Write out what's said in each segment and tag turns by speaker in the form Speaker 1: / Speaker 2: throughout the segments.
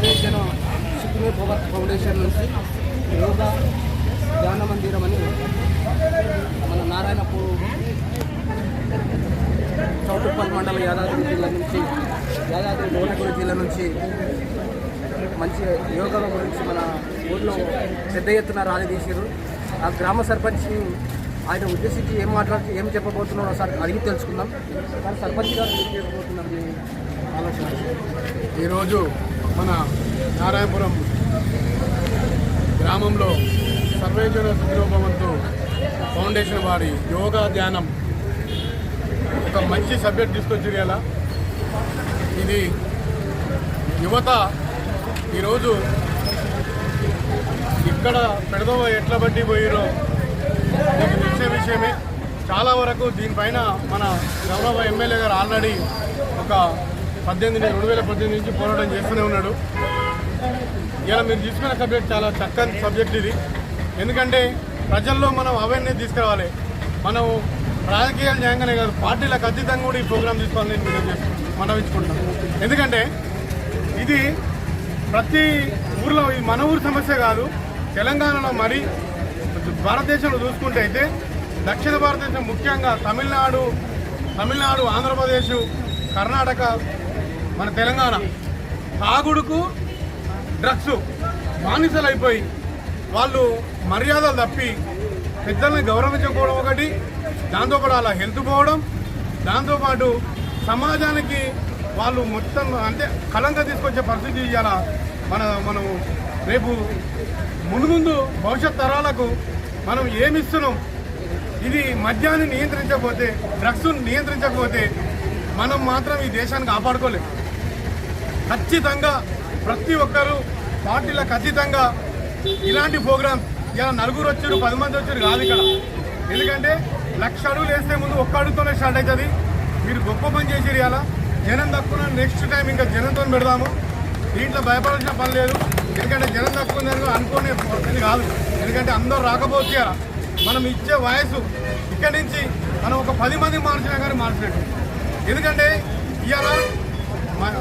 Speaker 1: Survey జన power foundation నుంచి యోగా ధ్యాన మందిరం అని మన నారాయణపూర్ చౌటుప్పల్ మండల యాదాద్రి జిల్లా నుంచి యాదాద్రి భువనగిరి జిల్లా నుంచి మంచి యోగా గురించి మన ఊర్లో పెద్ద ఎత్తున ర్యాలీ తీసారు ఆ గ్రామ సర్పంచ్ ఆయన ఉద్దేశించి ఏం మాట్లాడుతూ ఏం చెప్పబోతున్నారో ఒకసారి అడిగి తెలుసుకుందాం. కానీ సర్పంచ్ గారు ఏం చెప్పబోతున్నారు ఆలోచన?
Speaker 2: ఈరోజు మన నారాయణపురం గ్రామంలో సర్వేశ్వర సుఖరూపవంతు ఫౌండేషన్ వారి యోగా ధ్యానం ఒక మంచి సబ్జెక్ట్ తీసుకొచ్చి ఎలా ఇది యువత ఈరోజు ఇక్కడ పెడదవ ఎట్ల బట్టి పోయిరో మీకు తెలిసే విషయమే. చాలా వరకు దీనిపైన మన గౌరవ ఎమ్మెల్యే గారు ఆల్రెడీ ఒక పద్దెనిమిది రెండు వేల పద్దెనిమిది నుంచి పోరాటం చేస్తూనే ఉన్నాడు. ఇలా మీరు తీసుకున్న సబ్జెక్ట్ చాలా చక్కని సబ్జెక్ట్ ఇది. ఎందుకంటే ప్రజల్లో మనం అవేర్నెస్ తీసుకురావాలి. మనం రాజకీయాలు న్యాయంగానే కాదు పార్టీలకు అతీతంగా కూడా ఈ ప్రోగ్రామ్ తీసుకోవాలని నేను మీరు మనవించుకుంటున్నాను. ఎందుకంటే ఇది ప్రతి ఊర్లో ఇది మన ఊరి సమస్య కాదు. తెలంగాణలో మరి భారతదేశంలో చూసుకుంటే అయితే దక్షిణ భారతదేశం ముఖ్యంగా తమిళనాడు తమిళనాడు ఆంధ్రప్రదేశ్ కర్ణాటక మన తెలంగాణ. తాగుడుకు డ్రగ్స్ బానిసలు అయిపోయి వాళ్ళు మర్యాదలు తప్పి పెద్దల్ని గౌరవించకపోవడం ఒకటి దాంతోపాటు అలా హెల్త్ పోవడం దాంతోపాటు సమాజానికి వాళ్ళు మొత్తం అంటే కళంగా తీసుకొచ్చే పరిస్థితి ఇవాళ మన మనం రేపు ముందు ముందు భవిష్యత్ తరాలకు మనం ఏమిస్తున్నాం? ఇది మద్యాన్ని నియంత్రించకపోతే డ్రగ్స్ను నియంత్రించకపోతే మనం మాత్రం ఈ దేశాన్ని కాపాడుకోలేం. ఖచ్చితంగా ప్రతి ఒక్కరూ పార్టీలో ఖచ్చితంగా ఇలాంటి ప్రోగ్రామ్ ఇలా నలుగురు వచ్చారు పది మంది వచ్చారు కాదు ఇక్కడ. ఎందుకంటే లక్ష అడుగులు వేస్తే ముందు ఒక్క అడుగుతోనే స్టార్ట్ అవుతుంది. మీరు గొప్ప పని చేసిరు ఇలా జనం తక్కువ నెక్స్ట్ టైం ఇంకా జనంతో పెడదాము. దీంట్లో భయపడాల్సిన పని లేదు. ఎందుకంటే జనం తక్కువ అనుకునే ఇది కాదు. ఎందుకంటే అందరూ రాకపోతే మనం ఇచ్చే వయసు ఇక్కడి నుంచి మనం ఒక పది మంది మార్చినా కానీ మార్చలేదు ఎందుకంటే ఇవాళ మ-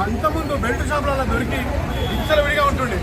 Speaker 2: అంతకుముందు బెల్ట్ షాపులలో దొరికి విడిగా ఉంటుండే.